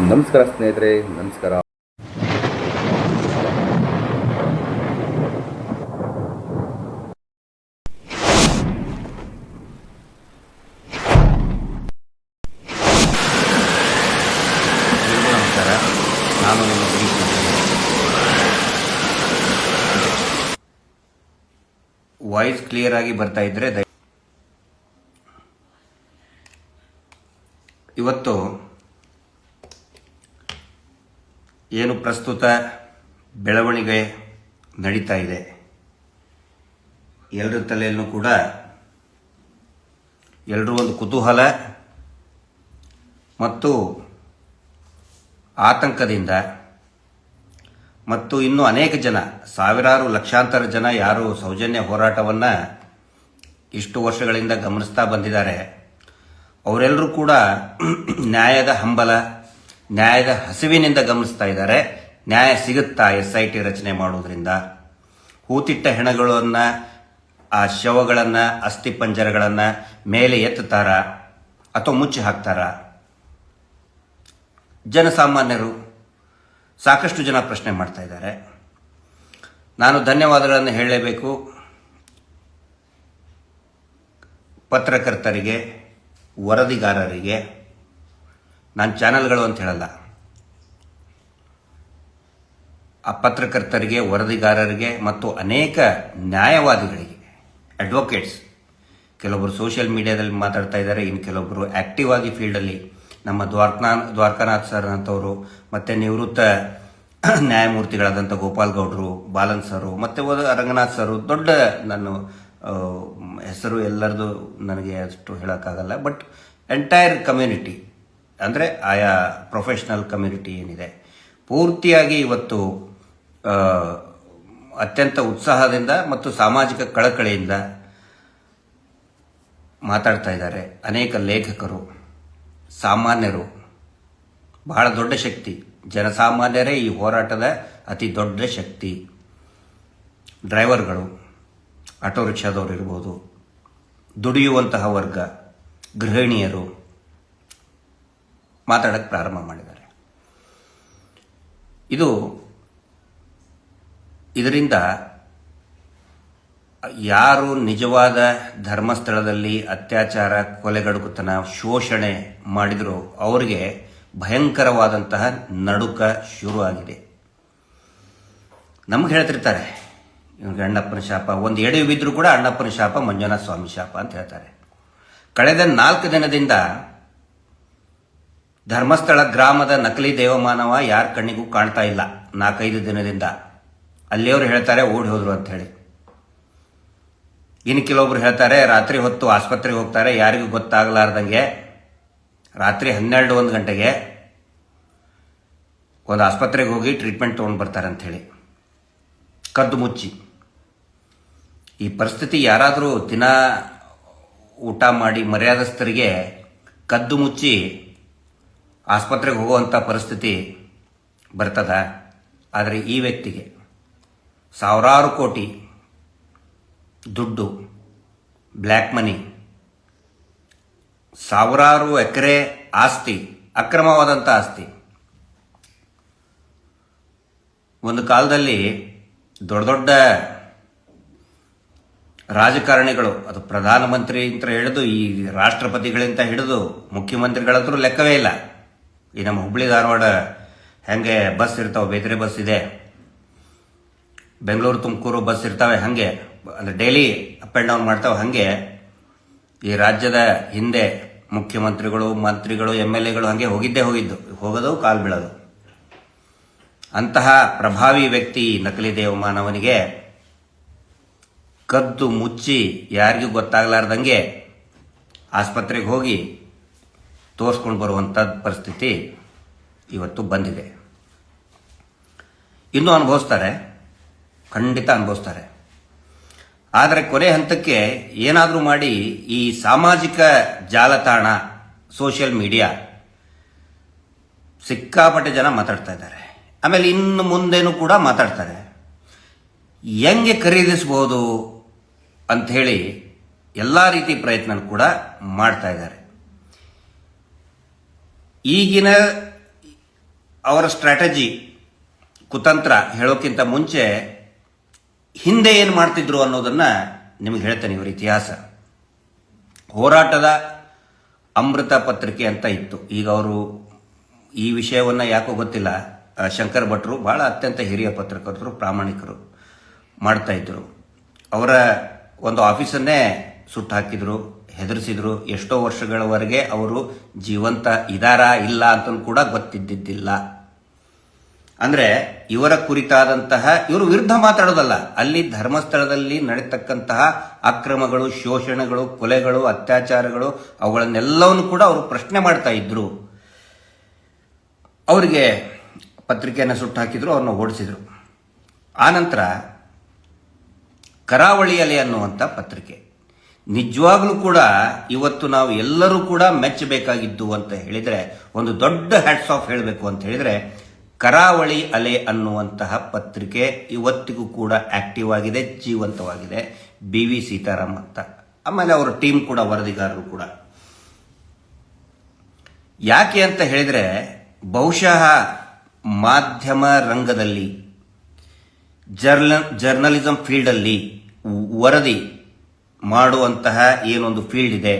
ನಮಸ್ಕಾರ ಸ್ನೇಹಿತರೆ ನಮಸ್ಕಾರ. ವಾಯ್ಸ್ ಕ್ಲಿಯರ್ ಆಗಿ ಬರ್ತಾ ಇದ್ರೆ ಇವತ್ತು ಏನು ಪ್ರಸ್ತುತ ಬೆಳವಣಿಗೆ ನಡೀತಾ ಇದೆ? ಎಲ್ಲರ ತಲೆಯಲ್ಲೂ ಕೂಡ ಎಲ್ಲರೂ ಒಂದು ಕುತೂಹಲ ಮತ್ತು ಆತಂಕದಿಂದ ಮತ್ತು ಇನ್ನು ಅನೇಕ ಜನ, ಸಾವಿರಾರು ಲಕ್ಷಾಂತರ ಜನ ಯಾರು ಸೌಜನ್ಯ ಹೋರಾಟವನ್ನು ಇಷ್ಟು ವರ್ಷಗಳಿಂದ ಗಮನಿಸ್ತಾ ಬಂದಿದ್ದಾರೆ. ಅವರೆಲ್ಲರೂ ಕೂಡ ನ್ಯಾಯದ ಹಂಬಲ ನ್ಯಾಯದ ಹಸಿವಿನಿಂದ ಗಮನಿಸ್ತಾ ಇದ್ದಾರೆ. ನ್ಯಾಯ ಸಿಗುತ್ತಾ ಎಸ್ ಐ ಟಿ ರಚನೆ ಮಾಡೋದ್ರಿಂದ ಹೂತಿಟ್ಟ ಹೆಣಗಳನ್ನು, ಆ ಶವಗಳನ್ನು ಅಸ್ಥಿಪಂಜರಗಳನ್ನು ಮೇಲೆ ಎತ್ತುತ್ತಾರ? ಅಥವಾ ಮುಚ್ಚಿ ಹಾಕ್ತಾರ? ಜನಸಾಮಾನ್ಯರು ಸಾಕಷ್ಟು ಜನ ಪ್ರಶ್ನೆ ಮಾಡ್ತಾ ಇದ್ದಾರೆ. ನಾನು ಧನ್ಯವಾದಗಳನ್ನು ಹೇಳಲೇಬೇಕು. ಪತ್ರಕರ್ತರಿಗೆ, ವರದಿಗಾರರಿಗೆ ನಾನು ಚಾನಲ್ಗಳು ಅಂತ ಹೇಳಲ್ಲ. ಆ ಪತ್ರಕರ್ತರಿಗೆ, ವರದಿಗಾರರಿಗೆ ಮತ್ತು ಅನೇಕ ನ್ಯಾಯವಾದಿಗಳಿಗೆ ಅಡ್ವೊಕೇಟ್ಸ್ ಕೆಲವೊಬ್ಬರು ಸೋಷಿಯಲ್ ಮೀಡಿಯಾದಲ್ಲಿ ಮಾತಾಡ್ತಾ ಇದ್ದಾರೆ, ಇನ್ನು ಕೆಲವೊಬ್ಬರು ಆಕ್ಟಿವ್ ಆಗಿ ಫೀಲ್ಡಲ್ಲಿ ನಮ್ಮ ದ್ವಾರ್ಕನಾ, ದ್ವಾರಕಾನಾಥ್ ಸರ್ ಅಂತವರು ಮತ್ತು ನಿವೃತ್ತ ನ್ಯಾಯಮೂರ್ತಿಗಳಾದಂಥ ಗೋಪಾಲ್ ಗೌಡರು, ಬಾಲನ್ ಸರು ಮತ್ತು ರಂಗನಾಥ್ ಸರು ದೊಡ್ಡ ನಾನು ಹೆಸರು ಎಲ್ಲರದು ನನಗೆ ಅಷ್ಟು ಹೇಳೋಕ್ಕಾಗಲ್ಲ ಬಟ್ ಎಂಟೈರ್ ಕಮ್ಯುನಿಟಿ ಅಂದರೆ ಆಯಾ ಪ್ರೊಫೆಷ್ನಲ್ ಕಮ್ಯುನಿಟಿ ಏನಿದೆ. ಪೂರ್ತಿಯಾಗಿ ಇವತ್ತು ಅತ್ಯಂತ ಉತ್ಸಾಹದಿಂದ ಮತ್ತು ಸಾಮಾಜಿಕ ಕಳಕಳಿಯಿಂದ ಮಾತಾಡ್ತಾ ಇದ್ದಾರೆ ಅನೇಕ ಲೇಖಕರು, ಸಾಮಾನ್ಯರು. ಬಹಳ ದೊಡ್ಡ ಶಕ್ತಿ. ಜನಸಾಮಾನ್ಯರೇ ಈ ಹೋರಾಟದ ಅತಿ ದೊಡ್ಡ ಶಕ್ತಿ. ಡ್ರೈವರ್ಗಳು, ಆಟೋ ರಿಕ್ಷಾದವರು ಇರ್ಬೋದು, ದುಡಿಯುವಂತಹ ವರ್ಗ, ಗೃಹಿಣಿಯರು. ಮಾತಾಡಕ್ಕೆ ಪ್ರಾರಂಭ ಮಾಡಿದ್ದಾರೆ. ಇದು ಇದರಿಂದ ಯಾರು ನಿಜವಾದ ಧರ್ಮಸ್ಥಳದಲ್ಲಿ ಅತ್ಯಾಚಾರ, ಕೊಲೆಗಡುಕುತನ, ಶೋಷಣೆ ಮಾಡಿದರೂ ಅವರಿಗೆ ಭಯಂಕರವಾದಂತಹ ನಡುಕ ಶುರು ಆಗಿದೆ ನಮ್ಗೆ ಹೇಳ್ತಿರ್ತಾರೆ, ಇವ್ರಿಗೆ ಅಣ್ಣಪ್ಪನ ಶಾಪ, ಒಂದು ಎಡೆ ಬಿದ್ದರೂ ಕೂಡ ಅಣ್ಣಪ್ಪನ ಶಾಪ, ಮಂಜುನಾಥ ಸ್ವಾಮಿ ಶಾಪ ಅಂತ ಹೇಳ್ತಾರೆ. ಕಳೆದ ನಾಲ್ಕು ದಿನದಿಂದ ಧರ್ಮಸ್ಥಳ ಗ್ರಾಮದ ನಕಲಿ ದೇವಮಾನವ ಯಾರ ಕಣ್ಣಿಗೂ ಕಾಣ್ತಾ ಇಲ್ಲ ನಾಲ್ಕೈದು ದಿನದಿಂದ. ಅಲ್ಲಿಯವರು ಹೇಳ್ತಾರೆ, ಓಡಿ ಹೋದ್ರು ಅಂತ ಹೇಳಿ. ಇನ್ನು ಕೆಲವೊಬ್ರು ಹೇಳ್ತಾರೆ, ರಾತ್ರಿ ಹೊತ್ತು ಆಸ್ಪತ್ರೆಗೆ ಹೋಗ್ತಾರೆ, ಯಾರಿಗೂ ಗೊತ್ತಾಗಲಾರ್ದಂಗೆ ರಾತ್ರಿ ಹನ್ನೆರಡು ಒಂದು ಗಂಟೆಗೆ ಒಂದು ಆಸ್ಪತ್ರೆಗೆ ಹೋಗಿ ಟ್ರೀಟ್ಮೆಂಟ್ ತೊಗೊಂಡು ಬರ್ತಾರೆ ಅಂತ ಹೇಳಿ. ಕದ್ದು ಮುಚ್ಚಿ. ಈ ಪರಿಸ್ಥಿತಿ ಯಾರಾದರೂ ದಿನ ಊಟ ಮಾಡಿ ಮರ್ಯಾದಸ್ಥರಿಗೆ ಕದ್ದು ಮುಚ್ಚಿ ಆಸ್ಪತ್ರೆಗೆ ಹೋಗುವಂಥ ಪರಿಸ್ಥಿತಿ ಬರ್ತದ. ಆದರೆ ಈ ವ್ಯಕ್ತಿಗೆ ಸಾವಿರಾರು ಕೋಟಿ ದುಡ್ಡು, ಬ್ಲ್ಯಾಕ್ ಮನಿ, ಸಾವಿರಾರು ಎಕರೆ ಆಸ್ತಿ ಅಕ್ರಮವಾದಂಥ ಆಸ್ತಿ. ಒಂದು ಕಾಲದಲ್ಲಿ ದೊಡ್ಡ ದೊಡ್ಡ ರಾಜಕಾರಣಿಗಳು, ಅದು ಪ್ರಧಾನಮಂತ್ರಿ ಅಂತ ಹಿಡಿದು ಈ ರಾಷ್ಟ್ರಪತಿಗಳಿಂದ ಹಿಡಿದು ಮುಖ್ಯಮಂತ್ರಿಗಳಂತರೂ ಲೆಕ್ಕವೇ ಇಲ್ಲ. ಈ ನಮ್ಮ ಹುಬ್ಳಿ ಧಾರವಾಡ ಹೆಂಗೆ ಬಸ್ ಇರ್ತಾವೆ ಬೇದ್ರೆ ಬಸ್ ಇದೆ. ಬೆಂಗಳೂರು, ತುಮಕೂರು ಬಸ್ ಇರ್ತಾವೆ, ಹಾಗೆ, ಅಂದರೆ ಡೈಲಿ ಅಪ್ ಆ್ಯಂಡ್ ಡೌನ್ ಮಾಡ್ತಾವೆ, ಹಾಗೆ. ಈ ರಾಜ್ಯದ ಹಿಂದೆ ಮುಖ್ಯಮಂತ್ರಿಗಳು, ಮಂತ್ರಿಗಳು, ಎಂ ಎಲ್ ಎಗಳು ಹಾಗೆ ಹೋಗಿದ್ದೇ ಹೋಗಿದ್ದು, ಹೋಗೋದು, ಕಾಲು ಬೀಳೋದು. ಅಂತಹ ಪ್ರಭಾವಿ ವ್ಯಕ್ತಿ ನಕಲಿ ದೇವಮಾನವನಿಗೆ ಕದ್ದು ಮುಚ್ಚಿ ಯಾರಿಗೂ ಗೊತ್ತಾಗಲಾರ್ದಂಗೆ ಆಸ್ಪತ್ರೆಗೆ ಹೋಗಿ ತೋರಿಸ್ಕೊಂಡು ಬರುವಂಥ ಪರಿಸ್ಥಿತಿ ಇವತ್ತು ಬಂದಿದೆ. ಇನ್ನೂ ಅನುಭವಿಸ್ತಾರೆ, ಖಂಡಿತ ಅನುಭವಿಸ್ತಾರೆ. ಆದರೆ ಕೊನೆ ಹಂತಕ್ಕೆ ಏನಾದರೂ ಮಾಡಿ ಈ ಸಾಮಾಜಿಕ ಜಾಲತಾಣ, ಸೋಷಿಯಲ್ ಮೀಡಿಯಾ, ಸಿಕ್ಕಾಪಟ್ಟೆ ಜನ ಮಾತಾಡ್ತಾ ಇದ್ದಾರೆ. ಆಮೇಲೆ ಇನ್ನು ಮುಂದೇನು ಕೂಡ ಮಾತಾಡ್ತಾರೆ. ಹೆಂಗೆ ಖರೀದಿಸ್ಬೋದು ಅಂಥೇಳಿ ಎಲ್ಲ ರೀತಿ ಪ್ರಯತ್ನ ಕೂಡ ಮಾಡ್ತಾ ಇದ್ದಾರೆ. ಈಗಿನ ಅವರ ಸ್ಟ್ರಾಟಜಿ ಕುತಂತ್ರ ಹೇಳೋಕ್ಕಿಂತ ಮುಂಚೆ ಹಿಂದೆ ಏನು ಮಾಡ್ತಿದ್ರು ಅನ್ನೋದನ್ನು ನಿಮಗೆ ಹೇಳ್ತೇನೆ ಇವರ ಇತಿಹಾಸ. ಹೋರಾಟದ ಅಮೃತ ಪತ್ರಿಕೆ ಅಂತ ಇತ್ತು. ಈಗ ಅವರು ಈ ವಿಷಯವನ್ನು ಯಾಕೋ ಗೊತ್ತಿಲ್ಲ. ಶಂಕರ ಭಟ್ರು ಬಹಳ ಅತ್ಯಂತ ಹಿರಿಯ ಪತ್ರಕರ್ತರು, ಪ್ರಾಮಾಣಿಕರು ಮಾಡ್ತಾ ಇದ್ರು. ಅವರ ಒಂದು ಆಫೀಸನ್ನೇ ಸುಟ್ಟು ಹಾಕಿದ್ರು. ಹೆದರಿಸಿದ್ರು. ಎಷ್ಟೋ ವರ್ಷಗಳವರೆಗೆ ಅವರು ಜೀವಂತ ಇದಾರಾ ಇಲ್ಲ ಅಂತ ಕೂಡ ಗೊತ್ತಿದ್ದಿದ್ದಿಲ್ಲ. ಅಂದ್ರೆ ಇವರ ಕುರಿತಾದಂತಹ, ಇವರು ವಿರುದ್ಧ ಮಾತಾಡೋದಲ್ಲ. ಅಲ್ಲಿ ಧರ್ಮಸ್ಥಳದಲ್ಲಿ ನಡೀತಕ್ಕಂತಹ ಅಕ್ರಮಗಳು, ಶೋಷಣೆಗಳು, ಕೊಲೆಗಳು, ಅತ್ಯಾಚಾರಗಳು, ಅವುಗಳನ್ನೆಲ್ಲವನ್ನು ಕೂಡ ಅವರು ಪ್ರಶ್ನೆ ಮಾಡ್ತಾ ಇದ್ರು. ಅವರಿಗೆ ಪತ್ರಿಕೆಯನ್ನು ಸುಟ್ಟು ಹಾಕಿದ್ರು, ಅವ್ರನ್ನ ಓಡಿಸಿದ್ರು. ಆನಂತರ ಕರಾವಳಿ ಅಲೆ ಅನ್ನುವಂಥ ಪತ್ರಿಕೆ. ನಿಜವಾಗ್ಲೂ ಕೂಡ ಇವತ್ತು ನಾವು ಎಲ್ಲರೂ ಕೂಡ ಮೆಚ್ಚಬೇಕಾಗಿದ್ದು ಅಂತ ಹೇಳಿದ್ರೆ, ಒಂದು ದೊಡ್ಡ ಹ್ಯಾಟ್ಸ್ ಆಫ್ ಹೇಳಬೇಕು ಅಂತ ಹೇಳಿದ್ರೆ, ಕರಾವಳಿ ಅಲೆ ಅನ್ನುವಂತಹ ಪತ್ರಿಕೆ ಇವತ್ತಿಗೂ ಕೂಡ ಆಕ್ಟಿವ್ ಆಗಿದೆ, ಜೀವಂತವಾಗಿದೆ. ಬಿ ವಿ ಸೀತಾರಾಮ್ ಅಂತ. ಆಮೇಲೆ ಅವರ ಟೀಮ್ ಕೂಡ, ವರದಿಗಾರರು ಕೂಡ. ಯಾಕೆ ಅಂತ ಹೇಳಿದ್ರೆ, ಬಹುಶಃ ಮಾಧ್ಯಮ ರಂಗದಲ್ಲಿ ಜರ್ನ ಜರ್ನಲಿಸಂ ಫೀಲ್ಡಲ್ಲಿ ವರದಿ ಮಾಡುವಂತಹ ಏನೊಂದು ಫೀಲ್ಡ್ ಇದೆ.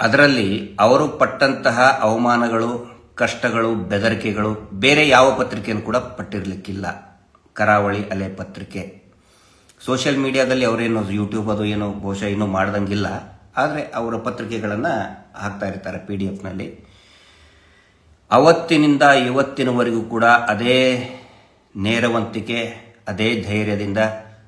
ಅದರಲ್ಲಿ ಅವರು ಪಟ್ಟಂತಹ ಅವಮಾನಗಳು, ಕಷ್ಟಗಳು, ಬೆದರಿಕೆಗಳು ಬೇರೆ ಯಾವ ಪತ್ರಿಕೆಯನ್ನು ಕೂಡ ಪಟ್ಟಿರಲಿಕ್ಕಿಲ್ಲ. ಕರಾವಳಿ ಅಲೆ ಪತ್ರಿಕೆ. ಸೋಷಿಯಲ್ ಮೀಡಿಯಾದಲ್ಲಿ ಅವರೇನು ಯೂಟ್ಯೂಬ್ ಅದು ಏನೋ, ಬಹುಶಃ ಇನ್ನೂ ಮಾಡ್ದಂಗಿಲ್ಲ. ಆದರೆ ಅವರ ಪತ್ರಿಕೆಗಳನ್ನು ಹಾಕ್ತಾ ಇರ್ತಾರೆ ಪಿ ಡಿ ಎಫ್ನಲ್ಲಿ ಅವತ್ತಿನಿಂದ ಇವತ್ತಿನವರೆಗೂ ಕೂಡ ಅದೇ ನೇರವಂತಿಕೆ, ಅದೇ ಧೈರ್ಯದಿಂದ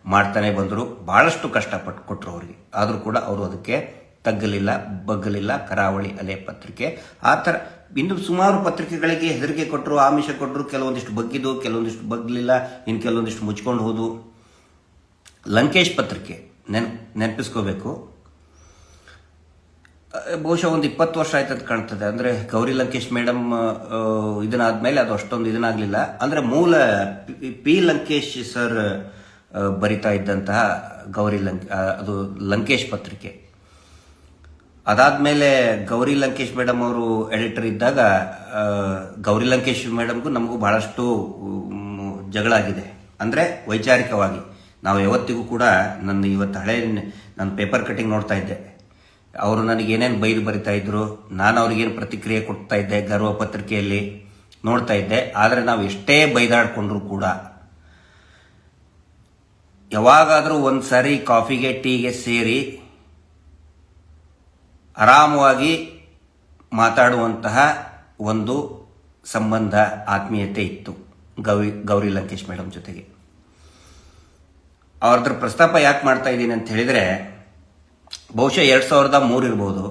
ಮಾಡ್ತಾನೆ ಬಂದರು. ಬಹಳಷ್ಟು ಕಷ್ಟಪಟ್ಟು ಕೊಟ್ಟರು ಅವರಿಗೆ. ಆದರೂ ಕೂಡ ಅವರು ಅದಕ್ಕೆ ತಗ್ಗಲಿಲ್ಲ, ಬಗ್ಗಲಿಲ್ಲ. ಕರಾವಳಿ ಅಲೆ ಪತ್ರಿಕೆ. ಆ ಥರ ಇನ್ನು ಸುಮಾರು ಪತ್ರಿಕೆಗಳಿಗೆ ಹೆದರಿಕೆ ಕೊಟ್ಟರು ಆಮಿಷ ಕೊಟ್ಟರು ಕೆಲವೊಂದಿಷ್ಟು ಬಗ್ಗಿದ್ದು, ಕೆಲವೊಂದಿಷ್ಟು ಬಗ್ಗಲಿಲ್ಲ ಇನ್ನು ಕೆಲವೊಂದಿಷ್ಟು ಮುಚ್ಕೊಂಡು ಹೋದು. ಲಂಕೇಶ್ ಪತ್ರಿಕೆ. ನೆನ್, ನೆನಪಿಸ್ಕೋಬೇಕು. ಬಹುಶಃ ಒಂದು ಇಪ್ಪತ್ತು ವರ್ಷ ಆಯ್ತು ಅಂತ ಕಾಣ್ತದೆ. ಅಂದ್ರೆ ಗೌರಿ ಲಂಕೇಶ್ ಮೇಡಮ್ ಇದನ್ನಾದ್ಮೇಲೆ ಅದು ಅಷ್ಟೊಂದು ಇದನ್ನಾಗಲಿಲ್ಲ. ಅಂದ್ರೆ ಮೂಲ ಪಿ- ಲಂಕೇಶ್ ಸರ್ ಬರಿತಾ ಇದ್ದಂತಹ ಗೌರಿ ಲಂಕ್ ಅದು ಲಂಕೇಶ್ ಪತ್ರಿಕೆ. ಅದಾದಮೇಲೆ ಗೌರಿ ಲಂಕೇಶ್ ಮೇಡಮ್ ಅವರು ಎಡಿಟರ್ ಇದ್ದಾಗ ಗೌರಿ ಲಂಕೇಶ್ ಮೇಡಮ್ಗೂ ನಮಗೂ ಬಹಳಷ್ಟು ಜಗಳ ಆಗಿದೆ. ಅಂದ್ರೆ ವೈಚಾರಿಕವಾಗಿ. ನಾವು ಯಾವತ್ತಿಗೂ ಕೂಡ ನನ್ನ ಇವತ್ತು ಹಳೆ ನನ್ನ ಪೇಪರ್ ಕಟಿಂಗ್ ನೋಡ್ತಾ ಇದ್ದೆ. ಅವರು ನನಗೆ ಏನೇನು ಬೈದು ಬರಿತಾ ಇದ್ರು, ನಾನು ಅವ್ರಿಗೇನು ಪ್ರತಿಕ್ರಿಯೆ ಕೊಡ್ತಾ ಇದ್ದೆ ಗರ್ವ ಪತ್ರಿಕೆಯಲ್ಲಿ, ನೋಡ್ತಾ ಇದ್ದೆ. ಆದರೆ ನಾವು ಎಷ್ಟೇ ಬೈದಾಡ್ಕೊಂಡ್ರು ಕೂಡ ಯಾವಾಗಾದರೂ ಒಂದು ಸಾರಿ ಕಾಫಿಗೆ, ಟೀಗೆ ಸೇರಿ ಆರಾಮವಾಗಿ ಮಾತಾಡುವಂತಹ ಒಂದು ಸಂಬಂಧ, ಆತ್ಮೀಯತೆ ಇತ್ತು ಗೌರಿ ಗೌರಿ ಲಂಕೇಶ್ ಮೇಡಮ್ ಜೊತೆಗೆ. ಅವ್ರದ್ರ ಪ್ರಸ್ತಾಪ ಯಾಕೆ ಮಾಡ್ತಾ ಇದ್ದೀನಿ ಅಂತ ಹೇಳಿದರೆ, ಬಹುಶಃ ಎರಡು ಸಾವಿರದ ಮೂರು ಇರ್ಬೋದು.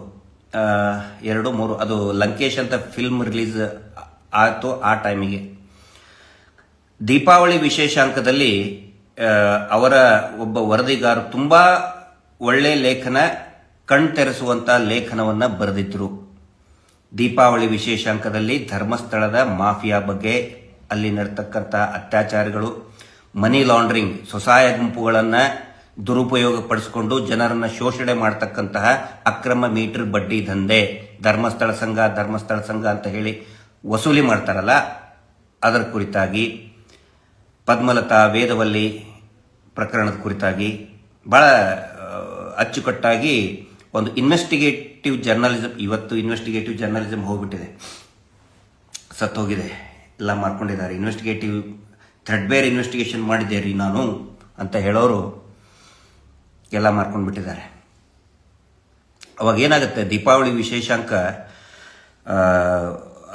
ಎರಡು, ಮೂರು, ಅದು ಲಂಕೇಶ್ ಅಂತ ಫಿಲ್ಮ್ ರಿಲೀಸ್ ಆಯಿತು ಆ ಟೈಮಿಗೆ ದೀಪಾವಳಿ ವಿಶೇಷಾಂಕದಲ್ಲಿ ಅವರ ಒಬ್ಬ ವರದಿಗಾರ ತುಂಬಾ ಒಳ್ಳೆ ಲೇಖನ ಕಣ್ತೆರೆಸುವಂತ ಲೇಖನವನ್ನ ಬರೆದಿದ್ರು. ದೀಪಾವಳಿ ವಿಶೇಷಾಂಕದಲ್ಲಿ ಧರ್ಮಸ್ಥಳದ ಮಾಫಿಯಾ ಬಗ್ಗೆ ಅಲ್ಲಿ ನಡ್ತಕ್ಕಂಥ ಅತ್ಯಾಚಾರಗಳು, ಮನಿ ಲಾಂಡ್ರಿಂಗ್, ಸ್ವಸಹಾಯ ಗುಂಪುಗಳನ್ನ ದುರುಪಯೋಗ ಪಡಿಸಿಕೊಂಡು ಜನರನ್ನ ಶೋಷಣೆ ಮಾಡತಕ್ಕಂತಹ ಅಕ್ರಮ ಮೀಟರ್ ಬಡ್ಡಿ ದಂಧೆ, ಧರ್ಮಸ್ಥಳ ಸಂಘ ಧರ್ಮಸ್ಥಳ ಸಂಘ ಅಂತ ಹೇಳಿ ವಸೂಲಿ ಮಾಡ್ತಾರಲ್ಲ, ಅದರ ಕುರಿತಾಗಿ. ಪದ್ಮಲತಾ, ವೇದವಲ್ಲಿ ಪ್ರಕರಣದ ಕುರಿತಾಗಿ ಬಹಳ ಅಚ್ಚುಕಟ್ಟಾಗಿ ಒಂದು ಇನ್ವೆಸ್ಟಿಗೇಟಿವ್ ಜರ್ನಲಿಸಮ್ ಇವತ್ತು ಇನ್ವೆಸ್ಟಿಗೇಟಿವ್ ಜರ್ನಲಿಸಮ್ ಹೋಗ್ಬಿಟ್ಟಿದೆ. ಸತ್ತೋಗಿದೆ. ಎಲ್ಲ ಮಾಡ್ಕೊಂಡಿದ್ದಾರೆ. ಇನ್ವೆಸ್ಟಿಗೇಟಿವ್ ಥ್ರೆಡ್ ಬೇರ್ ಇನ್ವೆಸ್ಟಿಗೇಷನ್ ಮಾಡಿದ್ದೆ ರೀ ನಾನು ಅಂತ ಹೇಳೋರು ಎಲ್ಲ ಮಾಡ್ಕೊಂಡ್ಬಿಟ್ಟಿದ್ದಾರೆ. ಅವಾಗ ಏನಾಗುತ್ತೆ? ದೀಪಾವಳಿ ವಿಶೇಷಾಂಕ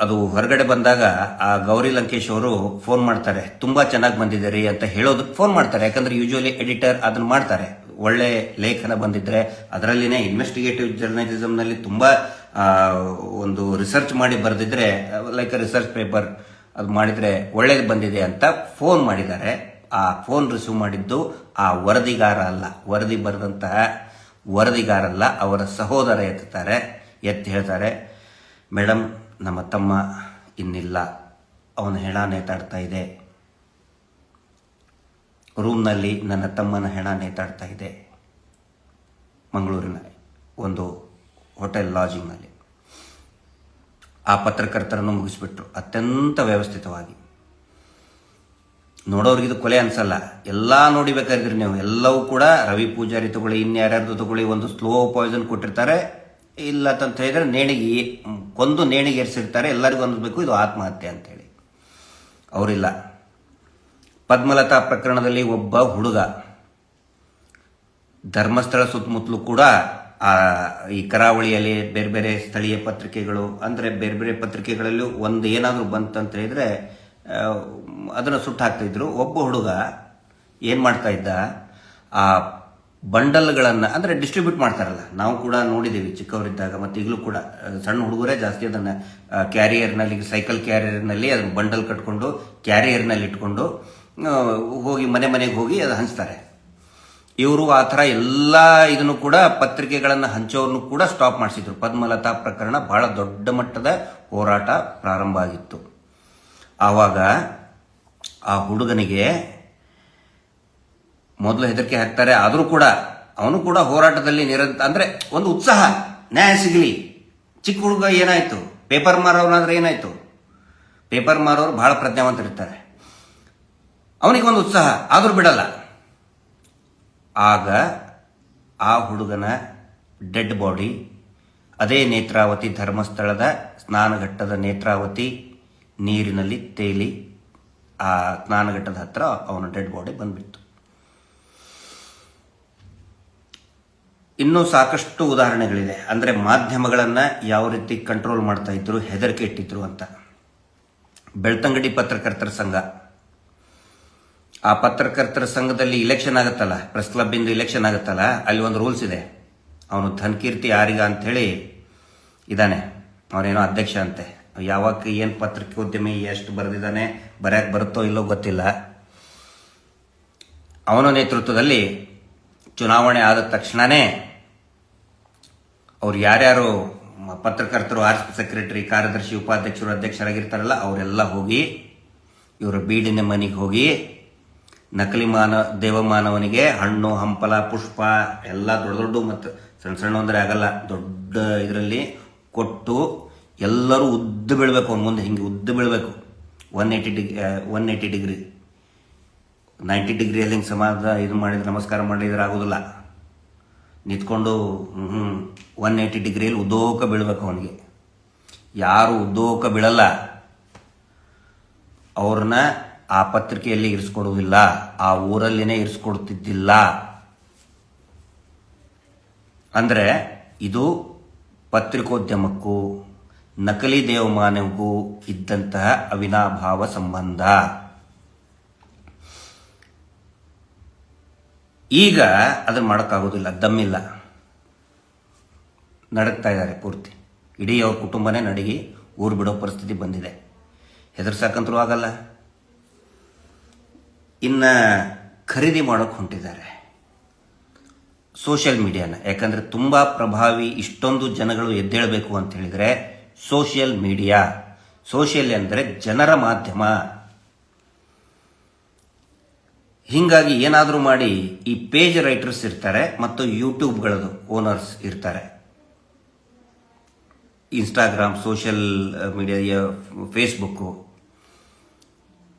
ಅದು ಹೊರಗಡೆ ಬಂದಾಗ ಆ ಗೌರಿ ಲಂಕೇಶ್ ಅವರು ಫೋನ್ ಮಾಡ್ತಾರೆ, ತುಂಬಾ ಚೆನ್ನಾಗಿ ಬಂದಿದೆ ಅಂತ ಹೇಳೋದು ಫೋನ್ ಮಾಡ್ತಾರೆ. ಯಾಕಂದ್ರೆ ಯೂಶುವಲಿ ಎಡಿಟರ್ ಅದನ್ನ ಮಾಡ್ತಾರೆ. ಒಳ್ಳೆ ಲೇಖನ ಬಂದಿದ್ರೆ ಅದರಲ್ಲಿನೇ ಇನ್ವೆಸ್ಟಿಗೇಟಿವ್ ಜರ್ನಲಿಸಂನಲ್ಲಿ ತುಂಬಾ ಒಂದು ರಿಸರ್ಚ್ ಮಾಡಿ ಬರೆದಿದ್ರೆ ಲೈಕ್ ರಿಸರ್ಚ್ ಪೇಪರ್ ಅದು ಮಾಡಿದ್ರೆ ಒಳ್ಳೇದು ಬಂದಿದೆ ಅಂತ ಫೋನ್ ಮಾಡಿದ್ದಾರೆ. ಆ ಫೋನ್ ರಿಸೀವ್ ಮಾಡಿದ್ದು ಆ ವರದಿಗಾರ ಅಲ್ಲ. ವರದಿ ಬರೆದಂತಹ ವರದಿಗಾರಲ್ಲ, ಅವರ ಸಹೋದರ ಎತ್ತಾರೆ, ಎತ್ತಿ ಹೇಳ್ತಾರೆ ಮೇಡಮ್ ನಮ್ಮ ತಮ್ಮ ಇನ್ನಿಲ್ಲ. ಅವನ ಹೆಣ ನೇತಾಡ್ತಾ ಇದೆ. ರೂಮ್ನಲ್ಲಿ ನನ್ನ ತಮ್ಮನ ಹೆಣ ನೇತಾಡ್ತಾ ಇದೆ. ಮಂಗಳೂರಿನ ಒಂದು ಹೋಟೆಲ್ ಲಾಜಿಂಗ್ನಲ್ಲಿ ಆ ಪತ್ರಕರ್ತರನ್ನು ಮುಗಿಸ್ಬಿಟ್ರು. ಅತ್ಯಂತ ವ್ಯವಸ್ಥಿತವಾಗಿ. ನೋಡೋರಿಗೆ ಇದು ಕೊಲೆ ಅನ್ಸಲ್ಲ. ಎಲ್ಲ ನೋಡಿಬೇಕಾದ್ರೆ ನೀವು. ಎಲ್ಲವೂ ಕೂಡ ರವಿ ಪೂಜಾರಿ ತಗೊಳ್ಳಿ, ಇನ್ಯಾರ್ಯಾರ್ದು ತಗೊಳ್ಳಿ, ಒಂದು ಸ್ಲೋ ಪಾಯ್ಸನ್ ಕೊಟ್ಟಿರ್ತಾರೆ. ಇಲ್ಲ ಅಂತ ಹೇಳಿದ್ರೆ, ನೇಣಿಗೆ ಕೊಂದು ನೇಣಿಗೇರಿಸಿರ್ತಾರೆ, ಎಲ್ಲರಿಗೂ ಅನ್ನಬೇಕು ಇದು ಆತ್ಮಹತ್ಯೆ ಅಂತೇಳಿ. ಅವರಿಲ್ಲ. ಪದ್ಮಲತಾ ಪ್ರಕರಣದಲ್ಲಿ ಒಬ್ಬ ಹುಡುಗ, ಧರ್ಮಸ್ಥಳ ಸುತ್ತಮುತ್ತಲೂ ಕೂಡ, ಆ, ಈ ಕರಾವಳಿಯಲ್ಲಿ ಬೇರೆ ಬೇರೆ ಸ್ಥಳೀಯ ಪತ್ರಿಕೆಗಳು, ಅಂದರೆ ಬೇರೆ ಬೇರೆ ಪತ್ರಿಕೆಗಳಲ್ಲೂ ಒಂದು ಏನಾದರೂ ಬಂತಂತ ಹೇಳಿದರೆ ಅದನ್ನು ಸುಟ್ಟು ಹಾಕ್ತಿದ್ರು ಒಬ್ಬ ಹುಡುಗ ಏನು ಮಾಡ್ತಾ ಇದ್ದ? ಆ ಬಂಡಲ್ಗಳನ್ನು ಅಂದರೆ ಡಿಸ್ಟ್ರಿಬ್ಯೂಟ್ ಮಾಡ್ತಾರಲ್ಲ, ನಾವು ಕೂಡ ನೋಡಿದ್ದೀವಿ ಚಿಕ್ಕವರಿದ್ದಾಗ ಮತ್ತು ಈಗಲೂ ಕೂಡ ಸಣ್ಣ ಹುಡುಗರೇ ಜಾಸ್ತಿ ಅದನ್ನು ಕ್ಯಾರಿಯರ್ನಲ್ಲಿ, ಸೈಕಲ್ ಕ್ಯಾರಿಯರ್ನಲ್ಲಿ ಅದನ್ನು ಬಂಡಲ್ ಕಟ್ಕೊಂಡು, ಕ್ಯಾರಿಯರ್ನಲ್ಲಿ ಇಟ್ಕೊಂಡು ಹೋಗಿ ಮನೆ ಮನೆಗೆ ಹೋಗಿ ಅದು ಹಂಚ್ತಾರೆ. ಇವರು ಆ ಥರ ಎಲ್ಲ ಇದನ್ನು ಕೂಡ ಪತ್ರಿಕೆಗಳನ್ನು ಹಂಚೋರ್ನು ಕೂಡ ಸ್ಟಾಪ್ ಮಾಡಿಸಿದ್ರು. ಪದ್ಮಲತಾ ಪ್ರಕರಣ ಬಹಳ ದೊಡ್ಡ ಮಟ್ಟದ ಹೋರಾಟ ಪ್ರಾರಂಭ ಆಗಿತ್ತು. ಆವಾಗ ಆ ಹುಡುಗನಿಗೆ ಮೊದಲು ಹೆದರಿಕೆ ಹಾಕ್ತಾರೆ, ಆದರೂ ಕೂಡ ಅವನು ಕೂಡ ಹೋರಾಟದಲ್ಲಿ ನಿರಂತ ಅಂದರೆ ಒಂದು ಉತ್ಸಾಹ, ನ್ಯಾಯ ಸಿಗಲಿ. ಚಿಕ್ಕ ಹುಡುಗ ಏನಾಯಿತು? ಪೇಪರ್ ಮಾರೋನಾದ್ರೆ ಏನಾಯಿತು? ಪೇಪರ್ ಮಾರೋರು ಬಹಳ ಪ್ರಜ್ಞಾವಂತರಿರ್ತಾರೆ. ಅವನಿಗೆ ಒಂದು ಉತ್ಸಾಹ, ಆದರೂ ಬಿಡಲ್ಲ. ಆಗ ಆ ಹುಡುಗನ ಡೆಡ್ ಬಾಡಿ, ಅದೇ ನೇತ್ರಾವತಿ ಧರ್ಮಸ್ಥಳದ ಸ್ನಾನಘಟ್ಟದ ನೇತ್ರಾವತಿ ನೀರಿನಲ್ಲಿ ತೇಲಿ, ಆ ಸ್ನಾನಘಟ್ಟದ ಹತ್ರ ಅವನ ಡೆಡ್ ಬಾಡಿ ಬಂದ್ಬಿಡ್ತು. ಇನ್ನೂ ಸಾಕಷ್ಟು ಉದಾಹರಣೆಗಳಿದೆ ಅಂದರೆ ಮಾಧ್ಯಮಗಳನ್ನು ಯಾವ ರೀತಿ ಕಂಟ್ರೋಲ್ ಮಾಡ್ತಾ ಇದ್ರು, ಹೆದರಿಕೆ ಇಟ್ಟಿದ್ರು ಅಂತ. ಬೆಳ್ತಂಗಡಿ ಪತ್ರಕರ್ತರ ಸಂಘ. ಆ ಪತ್ರಕರ್ತರ ಸಂಘದಲ್ಲಿ ಇಲೆಕ್ಷನ್ ಆಗುತ್ತಲ್ಲ? ಪ್ರೆಸ್ ಕ್ಲಬ್ಬಿಂದ ಇಲೆಕ್ಷನ್ ಆಗುತ್ತಲ್ಲ? ಅಲ್ಲಿ ಒಂದು ರೂಲ್ಸ್ ಇದೆ. ಅವನು ಧನ್ಕೀರ್ತಿ ಆರಿಗ ಅಂಥೇಳಿ ಇದ್ದಾನೆ ಅವನೇನೋ ಅಧ್ಯಕ್ಷ ಅಂತೆ. ಯಾವಾಗ ಏನು ಪತ್ರಿಕೋದ್ಯಮಿ ಎಷ್ಟು ಬರೆದಿದ್ದಾನೆ ಬರೆಯಕ್ಕೆ ಬರುತ್ತೋ ಇಲ್ಲೋ ಗೊತ್ತಿಲ್ಲ. ಅವನ ನೇತೃತ್ವದಲ್ಲಿ ಚುನಾವಣೆ ಆದ ತಕ್ಷಣವೇ ಅವ್ರು ಯಾರ್ಯಾರು ಪತ್ರಕರ್ತರು, ಆರ್ ಸೆಕ್ರೆಟರಿ, ಕಾರ್ಯದರ್ಶಿ, ಉಪಾಧ್ಯಕ್ಷರು, ಅಧ್ಯಕ್ಷರಾಗಿರ್ತಾರಲ್ಲ, ಅವರೆಲ್ಲ ಹೋಗಿ, ಇವರ ಬೀಡಿನ ಮನೆಗೆ ಹೋಗಿ, ನಕಲಿ ಮಾನ, ದೇವಮಾನವನಿಗೆ ಹಣ್ಣು, ಹಂಪಲ, ಪುಷ್ಪ, ಎಲ್ಲ ದೊಡ್ಡ ದೊಡ್ಡ ಮತ್ತು ಸಣ್ಣ ಸಣ್ಣ ಅಂದರೆ ಆಗಲ್ಲ, ದೊಡ್ಡ ಇದರಲ್ಲಿ ಕೊಟ್ಟು ಎಲ್ಲರೂ ಉದ್ದ ಬೀಳಬೇಕು, ಅವ್ನ ಮುಂದೆ ಹಿಂಗೆ ಉದ್ದ ಬೀಳಬೇಕು. One eighty degree one eighty degree. Ninety ಡಿಗ್ರಿಯಲ್ಲಿ ಹಿಂಗೆ ಸಮಾಧ ಇದು ಮಾಡಿದ್ರೆ, ನಮಸ್ಕಾರ ಮಾಡಿದ್ರೆ ಆಗೋದಿಲ್ಲ. ನಿಂತ್ಕೊಂಡು ಹ್ಞೂ ಒನ್ ಏಯ್ಟಿ ಡಿಗ್ರಿಯಲ್ಲಿ ಉದ್ದೋಕ ಬೀಳ್ಬೇಕು ಅವನಿಗೆ. ಯಾರು ಉದ್ದೋಕ ಬೀಳಲ್ಲ, ಅವ್ರನ್ನ ಆ ಪತ್ರಿಕೆಯಲ್ಲಿ ಇರಿಸ್ಕೊಡುವುದಿಲ್ಲ, ಆ ಊರಲ್ಲಿನೇ ಇರಿಸ್ಕೊಡ್ತಿದ್ದಿಲ್ಲ. ಅಂದರೆ, ಇದು ಪತ್ರಿಕೋದ್ಯಮಕ್ಕೂ, ನಕಲಿ ದೇವಮಾನಕ್ಕೂ ಇದ್ದಂತಹ ಅವಿನಾಭಾವ ಸಂಬಂಧ. ಈಗ ಅದನ್ನು ಮಾಡೋಕ್ಕಾಗೋದಿಲ್ಲ, ದಮ್ಮಿಲ್ಲ. ನಡಕ್ತಾ ಇದ್ದಾರೆ ಪೂರ್ತಿ. ಇಡೀ ಅವ್ರ ಕುಟುಂಬನೇ ನಡಗಿ ಊರು ಬಿಡೋ ಪರಿಸ್ಥಿತಿ ಬಂದಿದೆ. ಹೆದರ್ಸಕ್ಕಂತರೂ ಆಗಲ್ಲ. ಇನ್ನು ಖರೀದಿ ಮಾಡೋಕೆ ಹೊಂಟಿದ್ದಾರೆ. ಸೋಷಿಯಲ್ ಮೀಡಿಯಾನ. ಯಾಕಂದರೆ ತುಂಬ ಪ್ರಭಾವಿ ಇಷ್ಟೊಂದು ಜನಗಳು ಎದ್ದೇಳಬೇಕು ಅಂತ ಹೇಳಿದರೆ ಸೋಷಿಯಲ್ ಮೀಡಿಯಾ. ಸೋಷಿಯಲ್ ಅಂದರೆ ಜನರ ಮಾಧ್ಯಮ. ಹೀಗಾಗಿ ಏನಾದರೂ ಮಾಡಿ ಈ ಪೇಜ್ ರೈಟರ್ಸ್ ಇರ್ತಾರೆ ಮತ್ತು ಯೂಟ್ಯೂಬ್ಗಳದು ಓನರ್ಸ್ ಇರ್ತಾರೆ. ಇನ್ಸ್ಟಾಗ್ರಾಮ್ ಸೋಷಿಯಲ್ ಮೀಡಿಯಾ ಫೇಸ್ಬುಕ್ಕು